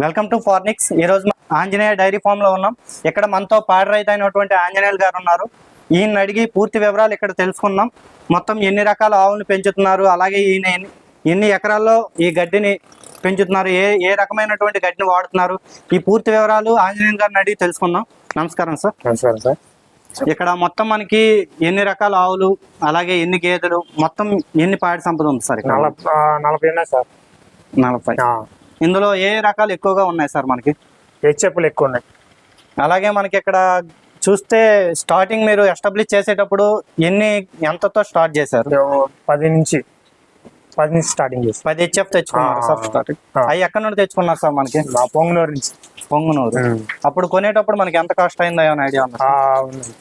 Welcome to ఫార్నిక్స్. ఈ రోజు Anjaneya dairy ఫామ్లో ఉన్నాం. ఇక్కడ మనతో పాడి రైతు అయినటువంటి ఆంజనేయులు గారు ఉన్నారు. ఈయన అడిగి పూర్తి వివరాలు ఇక్కడ తెలుసుకుందాం. మొత్తం ఎన్ని రకాల ఆవులను పెంచుతున్నారు? అలాగే ఈయన ఎన్ని- ఎకరాల్లో ఈ గడ్డిని పెంచుతున్నారు? ఏ ఏ రకమైనటువంటి గడ్డిని వాడుతున్నారు? ఈ పూర్తి వివరాలు ఆంజనేయులు గారిని అడిగి తెలుసుకుందాం. నమస్కారం సార్. నమస్కారం సార్. ఇక్కడ మొత్తం మనకి ఎన్ని రకాల ఆవులు అలాగే ఎన్ని గేదెలు మొత్తం ఎన్ని పాడి సంపద ఉంది సార్ నలభై ఉన్నాయి సార్. నలభై ఇందులో ఏ రకాలు ఎక్కువగా ఉన్నాయి సార్ మనకి? హెచ్ఎఫ్లు ఎక్కువ ఉన్నాయి. అలాగే మనకి ఇక్కడ చూస్తే స్టార్టింగ్ మీరు ఎస్టాబ్లిష్ చేసేటప్పుడు ఎన్ని ఎంతతో స్టార్ట్ చేశారు? పది నుంచి పది నుంచి స్టార్టింగ్ చేస్తాం పది హెచ్ఎఫ్ తెచ్చుకున్నారు సార్ స్టార్టింగ్. అవి ఎక్కడ నుండి తెచ్చుకున్నారు సార్ మనకి? పొంగునూరు నుంచి. పొంగునూరు. అప్పుడు కొనేటప్పుడు మనకి ఎంత కాస్ట్ అయిందో ఏమైనా ఐడియా ఉందా ఆ, ఉన్నాయి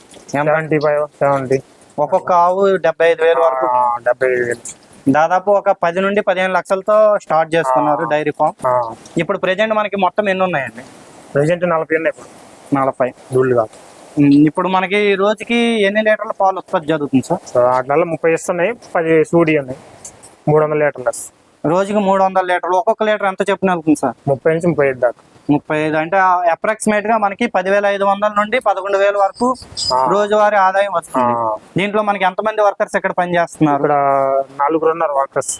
సెవెంటీ ఫైవ్ సెవెంటీ. ఒక్కొక్క ఆవు డెబ్బై ఐదు వేల వరకు. డెబ్బై ఐదు వేలు. దాదాపు ఒక పది నుండి పదిహేను లక్షలతో స్టార్ట్ చేసుకున్నారు డైరీ ఫామ్. ఇప్పుడు ప్రెజెంట్ మనకి మొత్తం ఎన్ని ఉన్నాయండి? ప్రజెంట్ నలభై ఉన్నాయి ఇప్పుడు. నలభై. దూళ్ళు కాదు. ఇప్పుడు మనకి రోజుకి ఎన్ని లీటర్ల పాలు ఉత్పత్తి జరుగుతుంది సార్? వాటిలో ముప్పై ఇస్తున్నాయి పది సూడి ఉన్నాయి. మూడు వందల లీటర్లు. రోజుకి మూడు వందల లీటర్లు. ఒక్కొక్క లీటర్ ఎంత చెప్పిన వెళ్తుంది సార్? ముప్పై నుంచి ముప్పై ఐదు దాకా. ముప్పై ఐదు అంటే అప్రాక్సిమేట్గా మనకి పదివేల ఐదు వందల నుండి పదకొండు వేల వరకు. రోజువారీ ఆదాయం వస్తుంది. దీంట్లో మనకి ఎంతమంది వర్కర్స్ ఇక్కడ పనిచేస్తున్నారు? ఇక్కడ నలుగురు ఉన్నారు వర్కర్స్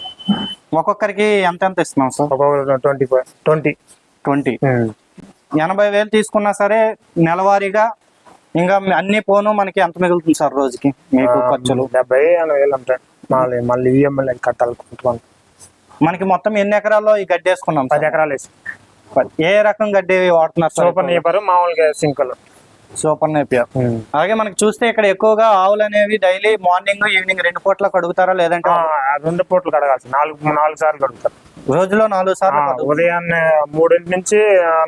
ఒక్కొక్కరికి ఎంత ఎంత ఇస్తున్నాం సార్? ఒక్కొక్కరు ట్వంటీ ఫైవ్ ట్వంటీ. ట్వంటీ. ఎనభై వేలు తీసుకున్నా సరే నెలవారీగా ఇంకా అన్ని పోను మనకి ఎంత మిగులుతుంది సార్ రోజుకి? మీకు ఖర్చులు? డెబ్బై ఎనభై వేలు మళ్ళీ మళ్ళీ ఈఎంఐ కట్టాలనుకుంటున్నాను మనకి మొత్తం ఎన్ని ఎకరాల్లో ఈ గడ్డి వేసుకున్నాం పది? ఎకరాలు వేసి. ఏ రకం గడ్డి వాడుతున్నారు సూపర్ నేపరు మామూలుగా సింకులు. సూపర్ నేపియర్ అలాగే మనకి చూస్తే ఇక్కడ ఎక్కువగా ఆవులు అనేవి డైలీ మార్నింగ్ ఈవినింగ్ రెండు పూట్ల కడుగుతారా లేదంటే రెండు పూటలు కడగాల్సి నాలుగు నాలుగు సార్లు కడుగుతారు. రోజులో నాలుగు సార్లు ఉదయాన్నే మూడింటి నుంచి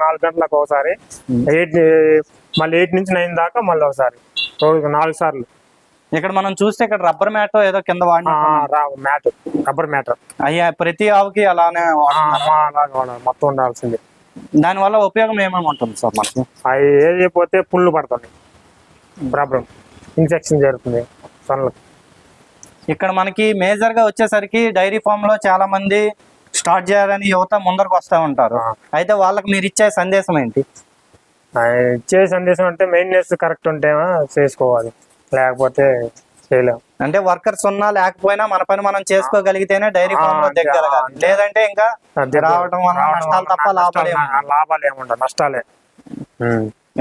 నాలుగు గంటలకు ఒకసారి. ఎయిట్ మళ్ళీ ఎయిట్ నుంచి నైన్ దాకా మళ్ళీ ఒకసారి. రోజుకు నాలుగు సార్లు. ఇక్కడ మనం చూస్తే ఇక్కడ రబ్బర్ మ్యాట్ ఏదో కింద వాడిన మ్యాట్ రబ్బర్ మ్యాట్. అయ్యా ప్రతి ఆవుకి అలానే. మొత్తం ఉండాల్సింది. దాని వల్ల ఉపయోగం ఏమేమి ఉంటుంది సార్ మనకి? అవి ఏది పోతే పుళ్ళు పడుతుంది ప్రాబ్లం. ఇన్ఫెక్షన్ జరుగుతుంది సన్లకు ఇక్కడ మనకి మేజర్గా వచ్చేసరికి డైరీ ఫామ్లో చాలా మంది స్టార్ట్ చేయాలని యువత ముందరకు వస్తూ ఉంటారు. అయితే వాళ్ళకి మీరు ఇచ్చే సందేశం ఏంటి? ఇచ్చే సందేశం అంటే మెయింటెనెన్స్ కరెక్ట్ ఉంటేమో చేసుకోవాలి. లేకపోతే చేయలేం. అంటే వర్కర్స్ ఉన్నా లేకపోయినా మన పని మనం చేసుకోగలిగితేనే డైరీ ఫామ్లో దిగగలగాలి. లేదంటే ఇంకా. రావడం వల్ల నష్టాలు తప్ప లాభాలు లాభాలు ఏముండవు నష్టాలే.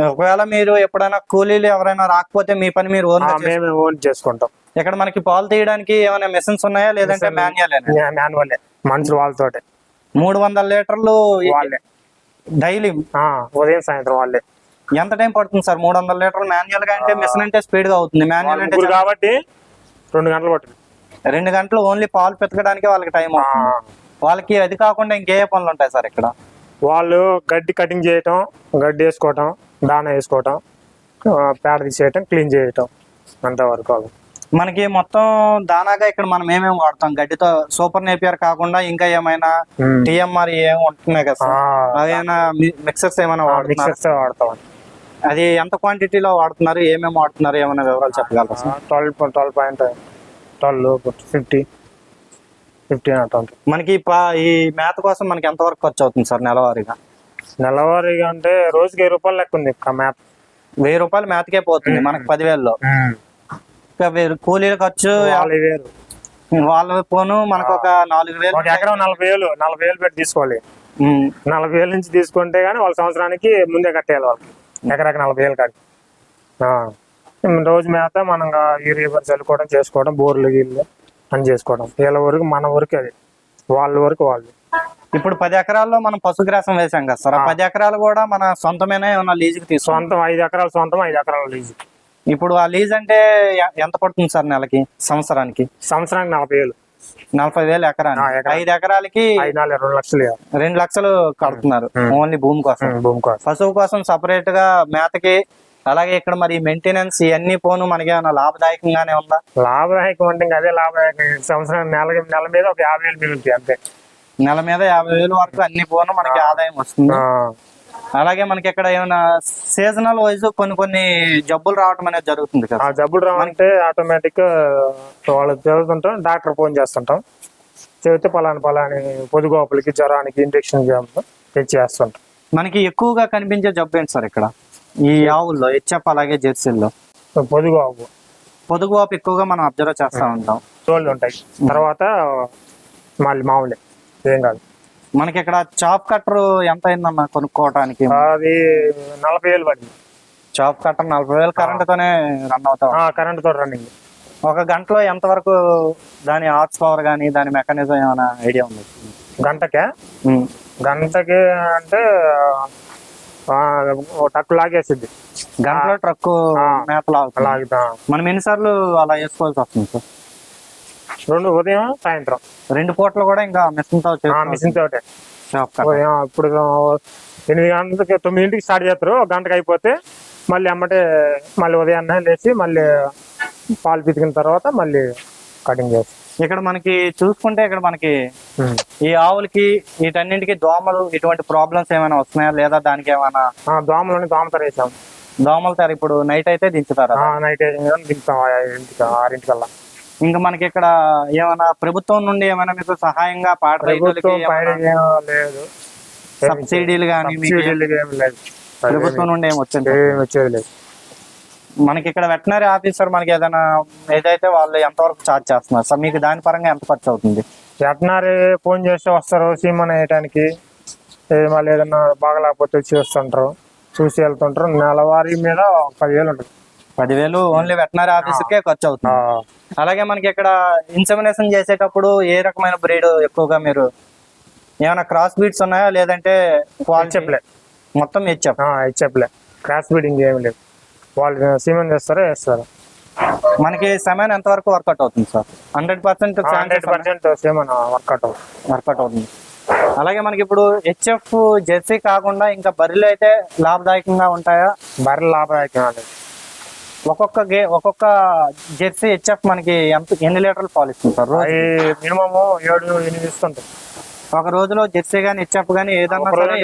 ఒకవేళ మీరు ఎప్పుడైనా కూలీలు ఎవరైనా రాకపోతే మీ పని మీరు ఓన్ ఆ, మేమే ఓన్ చేసుకుంటాం. ఇక్కడ మనకి పాలు తీయడానికి ఏమైనా మెషిన్స్ ఉన్నాయా? లేదంటే మాన్యువల్ మాన్యువల్. మనుషులు వాళ్ళతోటే. మూడు వందల లీటర్లు వాళ్ళే. డైలీ ఉదయం సాయంత్రం వాళ్ళే. ఎంత టైం పడుతుంది సార్? మూడు వందల లీటర్లు మాన్యువల్గా అంటే మిషన్ అంటే స్పీడ్గా అవుతుంది. మాన్యువల్ అంటే కాబట్టి రెండు గంటలు పట్టింది. రెండు గంటలు ఓన్లీ పాలు పెతకడానికి వాళ్ళకి టైం అవుతుంది. వాళ్ళకి అది కాకుండా ఇంకే పనులు ఉంటాయి సార్ ఇక్కడ? వాళ్ళు గడ్డి కటింగ్ చేయటం గడ్డి వేసుకోవటం దాన వేసుకోవటం పేడ తీసేయటం క్లీన్ చేయటం అంతవరకు వాళ్ళు. మనకి మొత్తం దానాగా ఇక్కడ మనం ఏమేమి వాడతాం? గడ్డితో సూపర్ నేపియర్ కాకుండా ఇంకా ఏమైనా. టిఎంఆర్ ఏమి ఉంటున్నాయి కదా అవేమైనా మిక్సర్స్ ఏమైనా మిక్సర్స్ వాడతాం అది ఎంత క్వాంటిటీలో వాడుతున్నారు? ఏమేమి వాడుతున్నారు? ఏమైనా వివరాలు చెప్పగలరా sir? Twelve twelve point twelve fifty fifty అట్లా మనకి ఈ మేత కోసం మనకి ఎంత వరకు ఖర్చు అవుతుంది సార్ నెలవారీగా? నెలవారీగా అంటే రోజుకి వెయ్యి రూపాయలు లెక్క ఉంది మ్యాప్ వెయ్యి రూపాయలు మేతకే పోతుంది మనకి పదివేల్లో. ఇంకా కూలీల ఖర్చు వాళ్ళు వేరు వాళ్ళ పోను మనకు ఒక నాలుగు వేలు. ఒక ఎకరం నలభై వేలు నలభై వేలు పెట్టి తీసుకోవాలి. నలభై వేల నుంచి తీసుకుంటే గానీ వాళ్ళ సంవత్సరానికి ముందే కట్టేయాలి వాళ్ళకి. ఎకరాకి నలభై వేలు కాదు. రోజు మేత మనం యూరియా చల్లుకోవడం చేసుకోవడం బోర్లు గీళ్ళు అని చేసుకోవడం. వీళ్ళ వరకు మన వరకు అది. వాళ్ళ వరకు వాళ్ళు ఇప్పుడు పది ఎకరాల్లో మనం పశుగ్రాసం వేసాం కదా సార్. పది ఎకరాలు కూడా మన సొంతమైన ఏమన్నా లీజుకి తీసుకుంటాం సొంతం ఐదు ఎకరాలు సొంతం ఐదు ఎకరాలు లీజు. ఇప్పుడు ఆ లీజ్ అంటే ఎంత పడుతుంది సార్ నెలకి? సంవత్సరానికి? సంవత్సరానికి నలభై వేలు. నలభై వేలు ఆ, ఎకరానికి. ఎకరా. ఐదు ఎకరాలకి రెండు లక్షలు. రెండు లక్షలు కడుతున్నారు. ఓన్లీ భూమి కోసం. భూమి కోసం. పశువు కోసం సపరేట్గా మేతకి అలాగే ఇక్కడ మరి మెయింటెనెన్స్ ఇవన్నీ పోను మనకి ఏమైనా లాభదాయకంగానే ఉందా? లాభదాయకం అంటే అదే లాభదాయకం. సంవత్సరం నెల నెల మీద ఒక యాభై వేలు మిగులుతాయి అంతే. నెల మీద యాభై వేలు వరకు అన్ని పోను మనకి ఆదాయం వస్తుంది. అలాగే మనకి ఇక్కడ ఏమైనా సీజనల్ వైజ్ కొన్ని కొన్ని జబ్బులు రావడం అనేది జరుగుతుంది ఆ కదా జబ్బులు రావంటే ఆటోమేటిక్ వాళ్ళు చదువుతుంటాం డాక్టర్ ఫోన్ చేస్తుంటాం. చెబితే పలానా పలాని పొదుగోపులకి జ్వరానికి ఇంజక్షన్ తెచ్చి వేస్తుంటాం మనకి ఎక్కువగా కనిపించే జబ్బు ఏంటి సార్ ఇక్కడ? ఈ ఆవుల్లో హెచ్ఎఫ్ అలాగే జెర్సీల్లో. పొదుగు ఆవు పొదుగు వాపు ఎక్కువగా మనం అబ్జర్వ్ చేస్తూ ఉంటాం. తోళ్ళు ఉంటాయి. తర్వాత మళ్ళీ మామూలే ఏం కాదు. మనకి ఇక్కడ చాప్ కట్టర్ ఎంత అయిందన్న కొనుక్కోవడానికి అది నలభై వేలు పడింది. చాప్ కట్టర్ నలభై వేలు కరెంట్తోనే రన్ అవుతాం కరెంట్ తోటి రన్నింగ్. ఒక గంటలో ఎంత వరకు దాని హార్స్ పవర్ కానీ దాని మెకానిజం ఏమైనా ఐడియా ఉంది? గంటకే. గంటకి అంటే టక్కు లాగేసిద్ది గంటలో ట్రక్ ఆగుతుంది లాగుతా. మనం ఎన్నిసార్లు అలా వేసుకోవాల్సి వస్తుంది సార్? రెండు ఉదయం సాయంత్రం. రెండు పూటలు కూడా ఇంకా మిషన్తో మిషన్ తోటే. ఉదయం ఇప్పుడు ఎనిమిది గంటలకి తొమ్మిదింటికి స్టార్ట్ చేస్తారు. ఒక గంటకి అయిపోతే మళ్ళీ అమ్మటే మళ్ళీ ఉదయాన్నే లేచి మళ్ళీ పాలు పితికిన తర్వాత మళ్ళీ కటింగ్ చేస్తాం ఇక్కడ మనకి చూసుకుంటే ఇక్కడ మనకి. ఈ ఆవులకి వీటన్నింటికి దోమలు ఇటువంటి ప్రాబ్లమ్స్ ఏమైనా వస్తున్నాయా? లేదా దానికి ఏమైనా ఆ, దోమలని దోమతర వేసాం దోమలు సార్ ఇప్పుడు నైట్ అయితే దించుతారా? నైట్ ఇంటికి ఆరింటికల్లా. ఇంకా మనకి ఇక్కడ ఏమైనా ప్రభుత్వం నుండి ఏమైనా మీకు సహాయంగా పాట రైతులకి లేదు. సబ్సిడీలు కానీ ప్రభుత్వం నుండి ఏమి వచ్చింది ఏం వచ్చేది లేదు. మనకి ఇక్కడ వెటనరీ ఆఫీసర్ మనకి ఏదైనా ఏదైతే వాళ్ళు ఎంతవరకు చార్జ్ చేస్తున్నారు? సార్ మీకు దాని పరంగా ఎంత ఖర్చు అవుతుంది? వెటనరీ ఫోన్ చేస్తే వస్తారు సీమన్ వేయటానికి. మళ్ళీ ఏదన్నా బాగలేకపోతే వచ్చి వస్తుంటారు. చూసి వెళ్తుంటారు. నెలవారీ మీద పదివేలు ఉంటుంది. పదివేలు ఓన్లీ వెటనరీ ఆఫీసర్కే ఖర్చు అవుతుంది అలాగే మనకి ఇక్కడ ఇన్సెమినేషన్ చేసేటప్పుడు ఏ రకమైన బ్రీడ్ ఎక్కువగా మీరు ఏమైనా క్రాస్ బీడ్స్ ఉన్నాయా? లేదంటే హెచ్ఎఫ్లే మొత్తం హెచ్ఎఫ్ హెచ్ఎఫ్లే క్రాస్ బీడింగ్ ఏమి లేదు. వాళ్ళు సీమన్ చేస్తారో వేస్తారు? మనకి సమయం ఎంత వరకు వర్కౌట్ అవుతుంది sir? Hundred percent hundred percent semen workout అవుతుంది. వర్కౌట్ అవుతుంది. అలాగే మనకి ఇప్పుడు హెచ్ఎఫ్ జెర్సీ కాకుండా ఇంకా బర్రెలు అయితే లాభదాయకంగా ఉంటాయా? బర్రె లాభదాయకం అది ఒక్కొక్క గే ఒక్కొక్క జెర్సీ హెచ్ఎఫ్ మనకి ఎంత ఎన్ని లీటర్లు పాలు ఇస్తుంది సార్ రోజు అవి మినిమము ఏడు ఎనిమిది ఇస్తుంటాయి. ఒక రోజులో జెర్సీ గానీ హెచ్ఎఫ్ గానీ ఏదన్నా సరే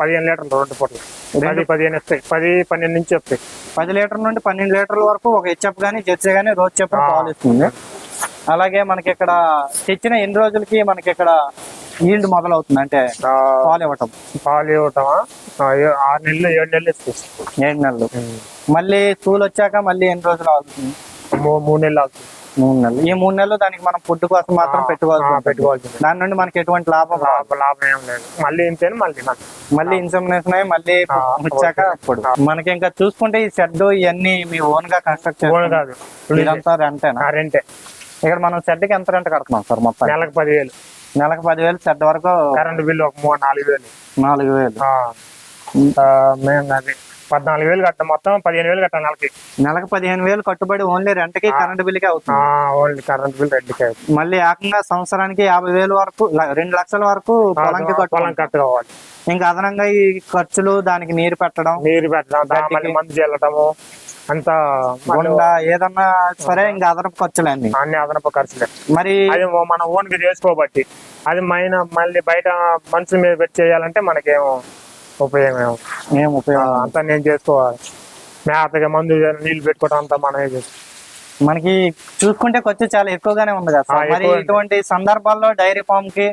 పదిహేను లీటర్లు రెండు పూటలు. పది పదిహేను ఇస్తాయి పది పన్నెండు నుంచి వస్తాయి. పది లీటర్ నుండి పన్నెండు లీటర్ల వరకు ఒక హెచ్ఎఫ్ గానీ జెర్సీ గానీ రోజు చెప్పిన. పాలు ఇస్తుంది. అలాగే మనకి ఇక్కడ తెచ్చిన ఎన్ని రోజులకి మనకి ఇక్కడ ఈల్డ్ మొదలవుతుంది అంటే పాలు ఇవ్వటం పాలు ఇవ్వటమా ఆరు నెలలు ఏడు నెలలు ఇస్తాయి ఏడు నెలలు. మళ్ళీ స్కూల్ వచ్చాక మళ్ళీ ఎన్ని రోజులు అవుతుంది మూడు నెలలు అవుతుంది మూడు నెలలు. ఈ మూడు నెలలు దానికి మనం ఫుడ్ కోసం మాత్రం పెట్టుకోవాల్సి. పెట్టుకోవాల్సిందే దాని నుండి మనకి ఎటువంటి లాభం లాభం ఏం లేదు. మళ్ళీ ఇంతేనా మళ్ళీ మళ్ళీ ఇన్సమినేషన్ అయ్యి మళ్ళీ వచ్చాక. అప్పుడు. మనకి ఇంకా చూసుకుంటే ఈ షెడ్ ఇవన్నీ మీ ఓన్గా కన్స్ట్రక్ట్ కాదు. ఇదంతా రెంటేనా? రెంటే. ఇక్కడ మనం షెడ్కి ఎంత రెంట్ కడుతున్నాం సార్ మొత్తం నెలకు పదివేలు. నెలకు పదివేలు షెడ్ వరకు కరెంటు బిల్లు ఒక మూడు నాలుగు వేలు. నాలుగు వేలు. మేము అది. పద్నాలుగు వేలు కట్టాం మొత్తం పదిహేను వేలు కట్టాం నెలకి. నెలకు పదిహేను వేలు కట్టుబడి ఓన్లీ రెంట్కి కరెంట్ బిల్కి అవుతుంది. ఓన్లీ కరెంట్ బిల్ రెండుకే మళ్ళీ ఏకంగా సంవత్సరానికి యాభై వేలు వరకు రెండు లక్షల వరకు పొలంకి పొలం కట్టు కట్టుకోవాలి. ఇంకా అదనంగా ఈ ఖర్చులు దానికి నీరు పెట్టడం నీరు పెట్టడం. మళ్ళీ మందు చల్లటము అంతా ఏదన్నా సరే ఇంకా అదనపు ఖర్చులన్నీ అన్ని. అదనపు ఖర్చులే. మరి అది మన ఓన్గా చేసుకోబట్టి అది మైన మళ్ళీ బయట మనుషుల మీద పెట్టి చేయాలంటే మనకేం ఉపయోగం ఏం. ఉపయోగం. అంతా నేను చేసుకోవాలి. మేతగా మందు నీళ్ళు పెట్టుకోవడం అంతా మనమే చేసుకోవాలి మనకి చూసుకుంటే ఖర్చు చాలా ఎక్కువగానే ఉంది కదా మరి. ఇటువంటి సందర్భాల్లో డైరీ ఫామ్కి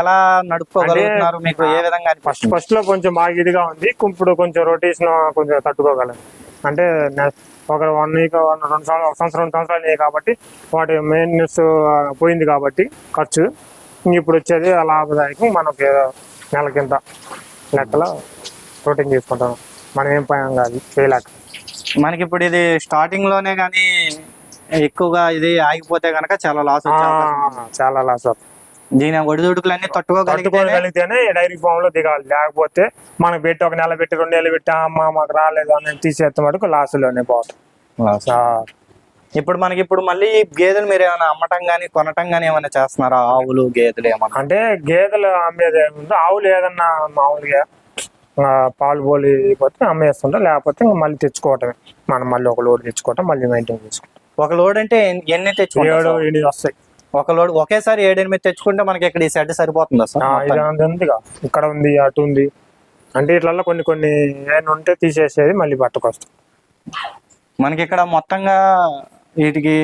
ఎలా నడుపుకోగలుగుతున్నారు? మీకు ఏ విధంగా ఫస్ట్ ఫస్ట్లో కొంచెం బాగా ఇదిగా ఉంది. ఇప్పుడు కొంచెం రొటేషన్ కొంచెం తట్టుకోగలం. అంటే ఒక వన్ వీక్ రెండు సంవత్సరాలు ఒక సంవత్సరం రెండు సంవత్సరాలు కాబట్టి వాటి మెయింటెనెన్స్ పోయింది కాబట్టి ఖర్చు. ఇప్పుడు వచ్చేది లాభదాయకం మనకి నెలకింత. లెక్కలో రొటీన్ చేసుకుంటాం. మనం ఏం పని కాదు చేయలేక. మనకి ఇప్పుడు ఇది స్టార్టింగ్లోనే కానీ ఎక్కువగా ఇది ఆగిపోతే గనక చాలా లాస్. చాలా లాస్ అవుతుంది దీని ఒడిదుడుకులన్నీ తట్టుకోగలిగితే తట్టుకోగలిగితేనే డైరీ ఫామ్లో దిగాలి. లేకపోతే మనకు పెట్టి ఒక నెల పెట్టి రెండు నెలలు పెట్టి "ఆ, అమ్మ మాకు రాలేదు అని తీసేస్తే మటుకు లాసులోనే పోతాం. ఆ, ఇప్పుడు మనకి ఇప్పుడు మళ్ళీ గేదెలు మీరు ఏమైనా అమ్మటం గానీ కొనటం గానీ ఏమైనా చేస్తున్నారా? ఆవులు గేదెలు ఏమన్నా? అంటే గేదెలు అమ్మేది ఏముందో? ఆవులు ఏదన్నా మామూలుగా పాలు పోలి పోతే అమ్మేస్తుంటాం లేకపోతే మళ్ళీ తెచ్చుకోవటమే. మనం మళ్ళీ ఒక లోడ్ తెచ్చుకోవటం మళ్ళీ మెయింటైన్ చేసుకుంటాం. ఒక లోడ్ అంటే ఎన్ని- తెచ్చుకుంటారు ఏడు? ఎనిమిది వస్తాయి. ఒక లోడ్ ఒకేసారి ఏడు ఎనిమిది తెచ్చుకుంటే మనకి ఇక్కడ ఈ సెట్ సరిపోతుందా సార్ ఇక్కడ ఉంది అటు ఉంది. అంటే ఇట్లలో కొన్ని కొన్ని ఏమైనా ఉంటే తీసేసేది మళ్ళీ పట్టుకొస్తాం. మనకి ఇక్కడ మొత్తంగా వీటికి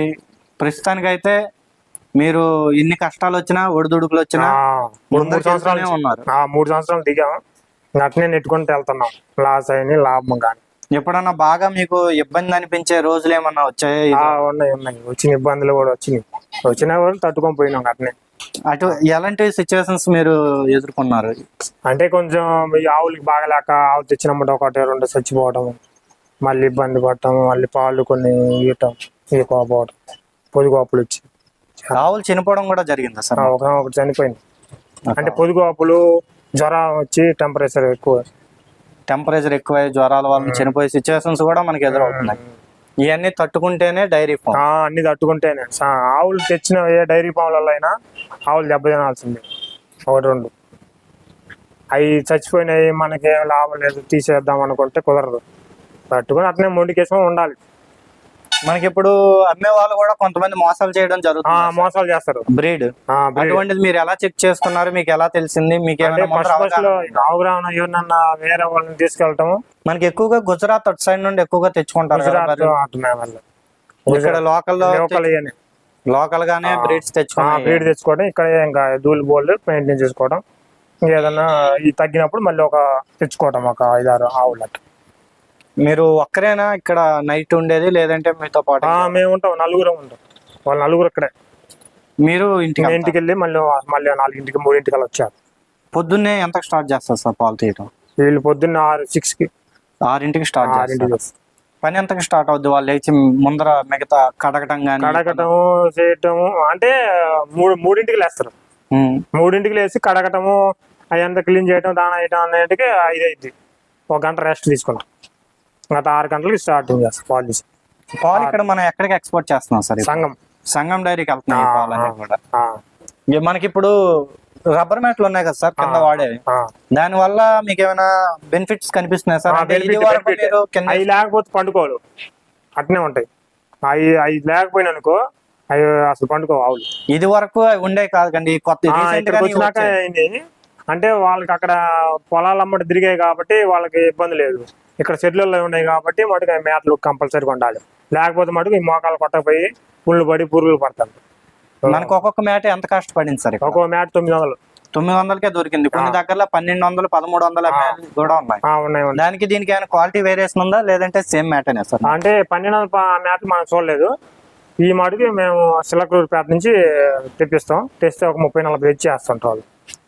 ప్రస్తుతానికి అయితే మీరు ఇన్ని కష్టాలు వచ్చినా ఒడిదుడుకులు వచ్చినా మూడు సంవత్సరాలు ఉన్నారు. ఆ, మూడు సంవత్సరాలు దిగాం. అట్నే నెట్టుకుంటూ వెళ్తున్నాం. లాస్ అయిన లాభం కానీ ఎప్పుడన్నా బాగా మీకు ఇబ్బంది అనిపించే రోజులు ఏమన్నా వచ్చాయి ఉన్నాయి ఉన్నాయి. వచ్చిన ఇబ్బందులు కూడా వచ్చినాయి. వచ్చినా కూడా తట్టుకొని పోయినాం అట్నే. అటు ఎలాంటి సిచ్యువేషన్స్ మీరు ఎదుర్కొన్నారు? అంటే కొంచెం ఆవులకి బాగలేక ఆవు తెచ్చినప్పుడు ఒకటి రెండు చచ్చిపోవడం మళ్ళీ ఇబ్బంది పడటం మళ్ళీ పాలు కొన్ని ఇవ్వటం. ఇవ్వకపోవడం పొదుగోపులు వచ్చి. ఆవులు చనిపోవడం కూడా జరిగిందా సార్? ఒకటి చనిపోయింది. అంటే పొదుగోపులు జ్వరం వచ్చి టెంపరేచర్ ఎక్కువ. టెంపరేచర్ ఎక్కువ జ్వరాల వల్ల చనిపోయే సిచ్యువేషన్స్ కూడా మనకి ఎదురవుతున్నాయి. ఇవన్నీ తట్టుకుంటేనే డైరీ ఫామ్. అన్ని తట్టుకుంటేనే. ఆవులు తెచ్చిన ఏ డైరీ ఫామ్లలో అయినా ఆవులు దెబ్బ తినాల్సిందే. ఒకటి రెండు. అవి చచ్చిపోయినాయి మనకేం లాభం లేదు తీసేద్దాం అనుకుంటే కుదరదు. తట్టుకొని అట్నే మొండికేసం ఉండాలి. మనకి ఇప్పుడు అమ్మే వాళ్ళు కూడా కొంతమంది మోసాలు చేయడం జరుగుతుంది. మోసాలు చేస్తారు. బ్రీడ్. అటువంటిది మీరు ఎలా చెక్ చేసుకున్నారు? మీకు ఎలా తెలిసింది? మీకు ఏమైనా అవగాహన వేరే వాళ్ళని తీసుకెళ్ళటము? మనకి ఎక్కువగా గుజరాత్ అటు సైడ్ నుండి ఎక్కువగా తెచ్చుకుంటారు ఇక్కడ లోకల్ లోకల్ గానే బ్రీడ్స్ బ్రీడ్ తెచ్చుకున్నాయి తెచ్చుకోవడం ఇక్కడ ఇంకా ధూళి బోల్డ్ మెయింటైన్ చేసుకోవడం ఈ తగ్గినప్పుడు మళ్ళీ ఒక తెచ్చుకోవడం ఒక ఐదారు ఆవులు అట్లా. మీరు ఒక్కరేనా ఇక్కడ నైట్ ఉండేది? లేదంటే మీతో పాటు ఆ, మేము ఉంటాం నలుగురు ఉంటాం. వాళ్ళు నలుగురు ఇక్కడే మీరు ఇంటికి? ఇంటికి వెళ్ళి మళ్ళీ మళ్ళీ నాలుగింటికి మూడింటికి అలా వచ్చారు. పొద్దున్నే ఎంత స్టార్ట్ చేస్తారు సార్ పాలు తీయటం? వీళ్ళు పొద్దున్న ఆరు సిక్స్కి ఆరింటికి స్టార్ట్ ఆరింటికి పని ఎంతకి స్టార్ట్ అవుద్ది? వాళ్ళు లేచి ముందర మిగతా కడగటం కానీ కడగటము చేయటము అంటే మూడు మూడింటికి లేస్తారు. మూడింటికి లేచి కడగటము అదంతా క్లీన్ చేయటం దాన వేయటం అనేటికి ఐదు అయింది ఒక గంట రెస్ట్ తీసుకుంటాం. గత ఆరు గంటలకి స్టార్టింగ్ చేస్తాం పాలు తీసి పాలు ఇక్కడ మనం ఎక్కడికి ఎక్స్పోర్ట్ చేస్తున్నాం సార్? సంఘం. సంగం డైరీకి వెళ్తున్నాయి ఈ పాలు అనేవి కూడా. ఆ, ఇక మనకి ఇప్పుడు రబ్బర్ మ్యాట్లు ఉన్నాయి కదా సార్ కింద వాడేవి. ఆ. దాని వల్ల మీకు ఏమైనా బెనిఫిట్స్ కనిపిస్తున్నాయి సార్? అవి లేకపోతే పండుకోవాలి. అట్నే ఉంటాయి. అవి అవి లేకపోయినా అనుకో అవి అసలు పండుకో ఆవులు. ఇది వరకు అవి ఉండే కాదు కండి. కొత్త అంటే వాళ్ళకి అక్కడ పొలాలు అమ్మటి తిరిగాయి కాబట్టి వాళ్ళకి ఇబ్బంది లేదు. ఇక్కడ చెట్లలో ఉన్నాయి కాబట్టి మటుకు మేతలు కంపల్సరీగా ఉండాలి. లేకపోతే మటుకు ఈ మోకాలు కొట్టకపోయి పుళ్ళు పడి పురుగులు పడతారు మనకు ఒక్కొక్క మేట ఎంత కష్టపడింది సార్ ఇక్కడ? ఒక్కో మేత తొమ్మిది వందలు. తొమ్మిది వందలకే దొరికింది. కొన్ని దగ్గరలో పన్నెండు వందలు పదమూడు వందల కూడా ఉన్నాయి. దానికి దీనికి ఏమైనా క్వాలిటీ వేరియేషన్ ఉందా? లేదంటే సేమ్ మేటనే సార్? అంటే పన్నెండు వందల మేతలు మనం చూడలేదు. ఈ మటుకి మేము సిలకూరు పేట నుంచి తెప్పిస్తాం. తెస్తే ఒక ముప్పై నలభై తెచ్చి వేస్తుంటారు వాళ్ళు.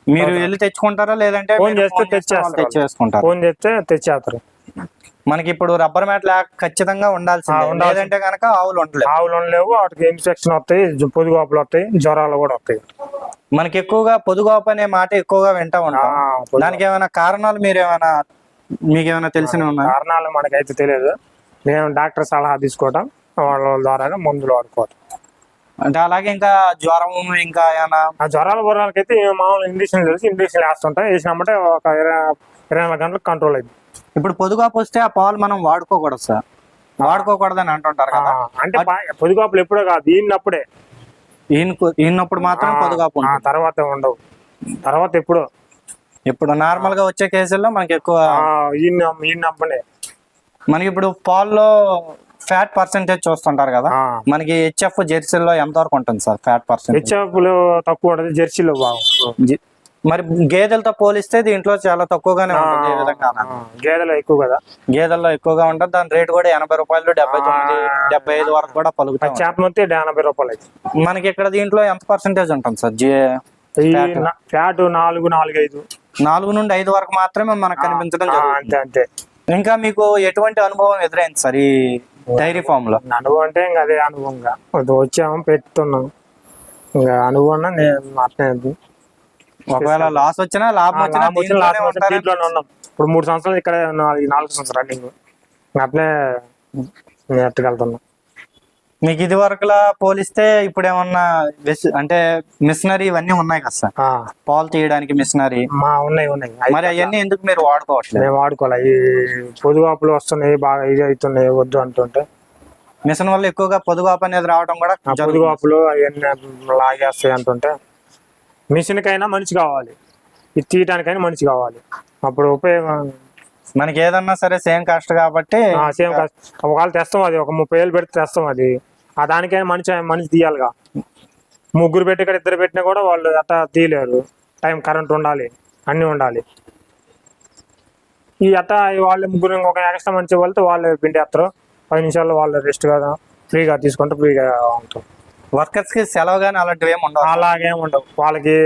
మీరు వెళ్ళి తెచ్చుకుంటారా? లేదంటే ఫోన్ చేస్తే తెచ్చేస్తారు. తెచ్చేసుకుంటారు. ఫోన్ చేస్తే తెచ్చేస్తారు. మనకి ఇప్పుడు రబ్బర్ మ్యాట్ ఖచ్చితంగా ఉండాల్సిందే. లేదంటే కనుక ఆవులు ఆవులు లేవు వాటికి ఇన్ఫెక్షన్ వస్తాయి? పొదుగోపులు వస్తాయి. జ్వరాలు కూడా వస్తాయి. మనకి ఎక్కువగా పొదుగోపు అనే మాట ఎక్కువగా వింటా ఉంటాం. దానికి ఏమైనా కారణాలు మీరు ఏమైనా మీకు ఏమైనా ఉన్నాయా? కారణాలు మనకైతే తెలియదు. మేము డాక్టర్ సలహా తీసుకోవటం వాళ్ళ ద్వారా మందులు వాడుకోవటం. అంటే అలాగే ఇంకా జ్వరం ఇంకా ఏమైనా ఆ జ్వరాల మేము మామూలు ఇంజక్షన్ తెలిసి ఇంజక్షన్ వేస్తుంటాం. వేసినామంటే ఒక ఇరవై ఇరవై నాలుగు గంటలకు కంట్రోల్ అయింది ఇప్పుడు పొదుగాపు వస్తే ఆ పాలు మనం వాడుకోకూడదు సార్. వాడుకోకూడదని అంటుంటారు కదా. అంటే పొదుగోపులు ఎప్పుడో కాదు ఈయనప్పుడే ఈయనకు ఈయనప్పుడు మాత్రం పొదుగాపు తర్వాత ఉండవు. తర్వాత ఎప్పుడో. ఇప్పుడు నార్మల్గా వచ్చే కేసుల్లో మనకి ఎక్కువ ఈయనప్పుడే మనకి ఇప్పుడు పాల్లో ఫ్యాట్ పర్సెంటేజ్ చూస్తుంటారు కదా. మనకి హెచ్ఎఫ్ జెర్సీల్లో ఎంత వరకు ఉంటుంది సార్ ఫ్యాట్ పర్సెంటేజ్? హెచ్ఎఫ్లు తక్కువ ఉంటుంది జెర్సీలో బాగా మరి గేదెలతో పోలిస్తే దీంట్లో చాలా తక్కువగానే ఉంటుంది గేదెలు ఎక్కువ కదా. గేదెల్లో ఎక్కువగా ఉంటుంది దాని రేట్ కూడా ఎనభై రూపాయలు డెబ్బై తొమ్మిది డెబ్బై ఐదు వరకు కూడా పలుకుతాయి చేప మొత్తం ఎనభై రూపాయలు అయితే. మనకి ఇక్కడ దీంట్లో ఎంత పర్సెంటేజ్ ఉంటుంది సార్? జే ఫ్యాట్? నాలుగు నాలుగు ఐదు. నాలుగు నుండి ఐదు వరకు మాత్రమే మనకు కనిపించడం అంతే అంతే. ఇంకా మీకు ఎటువంటి అనుభవం ఎదురైంది సార్ ఈ డైరీ ఫామ్లో? అనుభవం అంటే ఇంకా అదే అనుభవంగా వచ్చాము పెడుతున్నాం. ఇంకా అనుభవం నేను. ఒకవేళ లాస్ వచ్చినా లాభం వచ్చినా దీంట్లోనే ఉన్నాం. ఇప్పుడు మూడు సంవత్సరాలు ఇక్కడ నాలుగు నాలుగు సంవత్సరాలు రన్నింగ్ అట్లే ఎట్టుకెళ్తున్నాం మీకు ఇది వరకులా పోలిస్తే ఇప్పుడు ఏమన్నా అంటే మిషనరీ ఇవన్నీ ఉన్నాయి కదా సార్? పాలు తీయడానికి మిషనరీ. మా ఉన్నాయి ఉన్నాయి. మరి అవన్నీ ఎందుకు మీరు వాడుకోవట్లేదు? మేము వాడుకోవాలి? ఈ పొదుగాపులు వస్తున్నాయి బాగా ఇది అవుతున్నాయి వద్దు అంటుంటే. మిషన్ వల్ల ఎక్కువగా పొదుగాపు అనేది రావడం కూడా. పొదుగాపులు అవన్నీ లాగేస్తాయి అంటుంటే మిషన్కైనా మనిషి కావాలి. ఇది తీయటానికైనా మనిషి కావాలి. అప్పుడు ఉపయోగం మనకి ఏదన్నా సరే సేమ్ కాస్ట్ కాబట్టి సేమ్ ఒకవేళ తెస్తాం అది ఒక ముప్పై వేలు పెడితే తెస్తాం అది. ఆ దానికైనా మనిషి మనిషి తీయాలిగా. ముగ్గురు పెట్టి ఇక్కడ ఇద్దరు పెట్టినా కూడా వాళ్ళు అట్లా తీయలేరు. టైం కరెంట్ ఉండాలి అన్నీ ఉండాలి. ఈ అట్ట వాళ్ళు ముగ్గురు ఇంకొక ఎక్స్ట్రా మంచి వెళ్తే వాళ్ళు పిండేస్తారు. పది నిమిషాల్లో వాళ్ళు రెస్ట్ కదా. ఫ్రీగా తీసుకుంటే ఫ్రీగా ఉంటాం. వర్కర్స్కి సెలవు కానీ అలాంటివి ఏమి ఉండవు. అలాగేం ఉండవు. వాళ్ళకి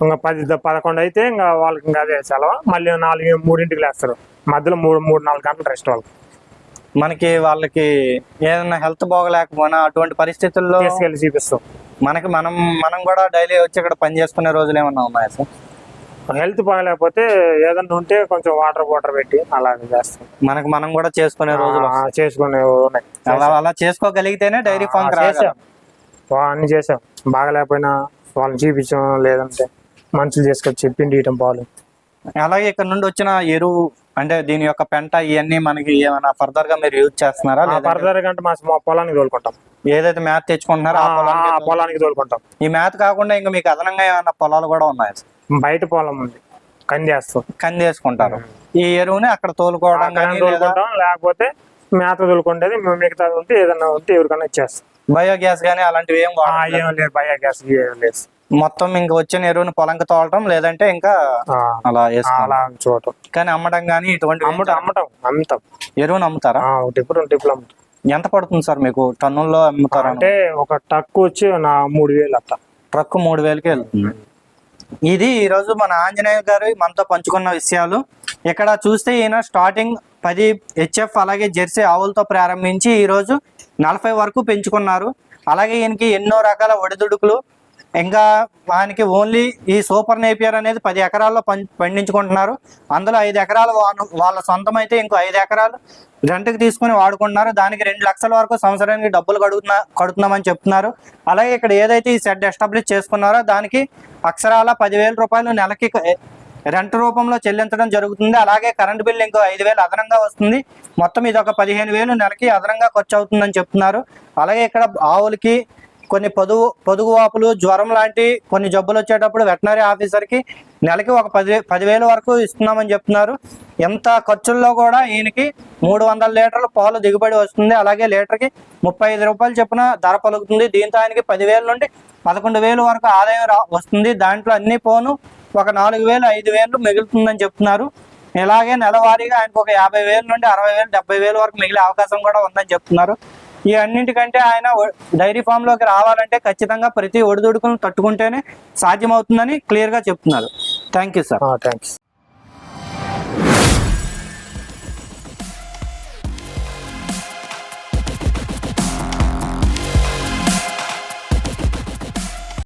ఇంకా పది పదకొండు అయితే ఇంకా వాళ్ళకి ఇంకా అదే సెలవు. మళ్ళీ నాలుగు మూడింటికి లేస్తారు. మధ్యలో మూడు మూడు నాలుగు గంటలు రెస్ట్ వాళ్ళకి. మనకి వాళ్ళకి ఏదైనా హెల్త్ బాగలేకపోయినా అటువంటి పరిస్థితుల్లో తీసుకెళ్ళి చూపిస్తాం. మనకి మనం మనం కూడా డైలీ వచ్చి ఇక్కడ పని చేసుకునే రోజులు ఏమన్నా ఉన్నాయా సార్? హెల్త్ బాగలేకపోతే ఏదన్నా ఉంటే కొంచెం వాటర్ వాటర్ పెట్టి అలాగే చేస్తాం. మనకి మనం కూడా చేసుకునే రోజులు చేసుకునే ఉన్నాయి. అలా అలా చేసుకోగలిగితేనే డైరీ ఫామ్ చేసాం. అన్ని చేసాం. బాగలేకపోయినా వాళ్ళని చూపించాం లేదంటే మనుషులు చేసుకొచ్చి పిండి ఇయటం పాలు అలాగే ఇక్కడ నుండి వచ్చిన ఎరువు అంటే దీని యొక్క పెంట ఇవన్నీ మనకి ఏమైనా ఫర్దర్గా మీరు యూజ్ చేస్తున్నారా? ఫర్దర్ కంటే మా మా పొలానికి తోలుకుంటాం. ఏదైతే మ్యాథ్ తెచ్చుకుంటున్నారో ఆ, పొలానికి తోలుకుంటాం. ఈ మ్యాథ్ కాకుండా ఇంకా మీకు అదనంగా ఏమైనా పొలాలు కూడా ఉన్నాయి బయట పొలం ఉంది. కంది వేస్తాం కంది వేసుకుంటారు ఈ ఎరువుని అక్కడ తోలుకోవడం తోలుకుంటాం లేకపోతే మేత తోలుకుంటేది మిగతా ఉంటే ఏదన్నా ఉంటే ఎవరికైనా ఇచ్చేస్తాం. బయోగ్యాస్ కానీ అలాంటివి ఏం లేదు బయో గ్యాస్ ఏం లేదు. మొత్తం ఇంక వచ్చిన ఎరువుని పొలంకి తోలటం లేదంటే ఇంకా అలా అలా చూడటం. కానీ అమ్మడం కానీ ఇటువంటి అమ్మటం అమ్మటం అమ్ముతాం. ఎరువుని అమ్ముతారా? ఆ, ఒక టిప్పు రెండు టిప్పులు అమ్ముతాం. ఎంత పడుతుంది సార్ మీకు? టన్నుల్లో అమ్ముతారా? అంటే ఒక టక్కు వచ్చి నా మూడు వేలు అట్లా ట్రక్ మూడు వేలకి వెళ్తుంది. ఇది ఈ రోజు మన ఆంజనేయ గారు మనతో పంచుకున్న విషయాలు. ఇక్కడ చూస్తే ఈయన స్టార్టింగ్ పది హెచ్ఎఫ్ అలాగే జెర్సీ ఆవులతో ప్రారంభించి ఈ రోజు నలభై వరకు పెంచుకున్నారు. అలాగే ఈయనకి ఎన్నో రకాల ఒడిదుడుకులు ఇంకా వానికి ఓన్లీ ఈ సూపర్ నేపియర్ అనేది పది ఎకరాల్లో పం పండించుకుంటున్నారు. అందులో ఐదు ఎకరాలు వాళ్ళ సొంతం అయితే ఇంకో ఐదు ఎకరాలు రెంట్కి తీసుకుని వాడుకుంటున్నారు. దానికి రెండు లక్షల వరకు సంవత్సరానికి డబ్బులు కడుగుతున్నా కడుతున్నామని చెప్తున్నారు. అలాగే ఇక్కడ ఏదైతే ఈ షెడ్ ఎస్టాబ్లిష్ చేసుకున్నారో దానికి అక్షరాల పదివేల రూపాయలు నెలకి రెంట్ రూపంలో చెల్లించడం జరుగుతుంది. అలాగే కరెంట్ బిల్ ఇంకో ఐదు వేలు అదనంగా వస్తుంది. మొత్తం ఇది ఒక పదిహేను వేలు నెలకి అదనంగా ఖర్చు అవుతుందని చెప్తున్నారు. అలాగే ఇక్కడ ఆవులకి కొన్ని పొదుగు పొదుగు వాపులు జ్వరం లాంటి కొన్ని జబ్బులు వచ్చేటప్పుడు వెటనరీ ఆఫీసర్కి నెలకి ఒక పది పదివేల వరకు ఇస్తున్నామని చెప్తున్నారు. ఎంత ఖర్చుల్లో కూడా ఈయనకి మూడు వందల లీటర్ల పాలు దిగుబడి వస్తుంది. అలాగే లీటర్కి ముప్పై ఐదు రూపాయలు చొప్పున ధర పలుకుతుంది. దీంతో ఆయనకి పదివేల నుండి పదకొండు వేలు వరకు ఆదాయం రా వస్తుంది. దాంట్లో అన్ని పోను ఒక నాలుగు వేలు ఐదు వేలు మిగులుతుందని చెప్తున్నారు. ఇలాగే నెలవారీగా ఆయనకు ఒక యాభై వేల నుండి అరవై వేలు డెబ్బై వేలు వరకు మిగిలే అవకాశం కూడా ఉందని చెప్తున్నారు. ఈ అన్నింటికంటే ఆయన డైరీ ఫామ్లోకి రావాలంటే ఖచ్చితంగా ప్రతి ఒడిదుడుకులను తట్టుకుంటేనే సాధ్యమవుతుందని క్లియర్గా చెప్తున్నారు. Thank you sir thanks